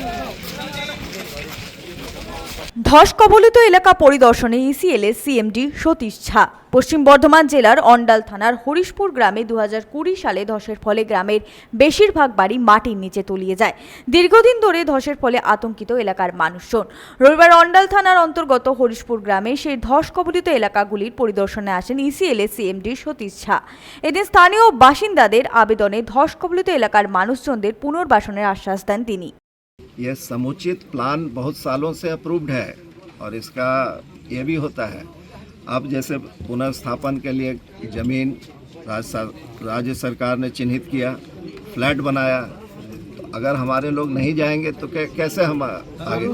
Yeah. ধস কবলিত এলাকা পরিদর্শনে ইসিএলএস সিএমডি সতীশ ঝা। পশ্চিম বর্ধমান জেলার অন্ডাল থানার হরিশপুর গ্রামে দু হাজার কুড়ি সালে ধসের ফলে গ্রামের বেশিরভাগ বাড়ি মাটির নিচে তলিয়ে যায়। দীর্ঘদিন ধরে ধসের ফলে আতঙ্কিত এলাকার মানুষজন। রবিবার অন্ডাল থানার অন্তর্গত হরিশপুর গ্রামে সেই ধস কবলিত এলাকাগুলির পরিদর্শনে আসেন ইসিএলএস সিএমডি সতীশ ঝা। এদিন স্থানীয় বাসিন্দাদের আবেদনে ধস কবলিত এলাকার মানুষজনদের পুনর্বাসনের আশ্বাস দেন তিনি। यह समुचित प्लान बहुत सालों से अप्रूव्ड है और इसका ये भी होता है। अब जैसे पुनर्स्थापन के लिए ज़मीन राज्य सर- सरकार ने चिन्हित किया फ्लैट बनाया तो अगर हमारे लोग नहीं जाएँगे तो कै- कैसे हम आगे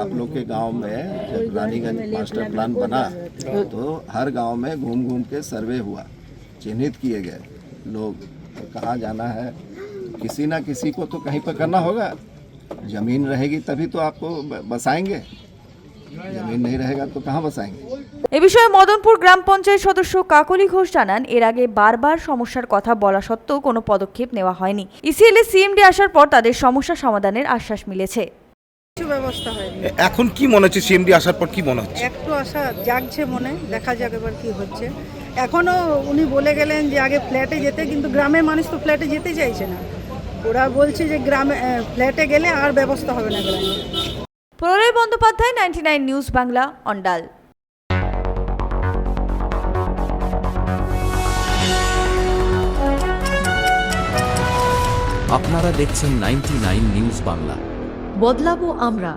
आप लोग के गाँव में जब रानीगंज मास्टर प्लान बना तो हर गाँव में घूम घूम के सर्वे हुआ चिन्हित किए गए लोग कहाँ जाना है किसी ना किसी को तो कहीं पर करना होगा जमीन रहेगी तभी तो आपको ब- बसाएंगे जमीन नहीं रहेगा तो कहाँ बसाएंगे এ বিষয়ে মদনপুর গ্রাম পঞ্চায়েত সদস্য কাকলি ঘোষ জানান এর আগে বারবার সমস্যার কথা বলা সত্ত্বেও কোনো পদক্ষেপ নেওয়া হয়নি ইসিএলএ সিএমডি আসার পর তাদের সমস্যা সমাধানের আশ্বাস মিলেছে কিছু ব্যবস্থা হয়নি এ- এখন কি মনে হচ্ছে সিএমডি আসার পর কি মনে হচ্ছে একটু আশা জাগছে মনে দেখা যাক এবার কি হচ্ছে এখনও উনি বলে গেলেন যে আগে ফ্ল্যাটে যেতে কিন্তু গ্রামের মানুষ তো ফ্ল্যাটে যেতে চাইছে না ওরা বলছে যে গ্রামে ফ্ল্যাটে গেলে আর ব্যবস্থা হবে না গ্রামে। Pralay Bandyopadhyay ninety nine news Bangla Andal. আপনারা দেখছেন নাইনটি নিউজ বাংলা। বদলাবো আমরা।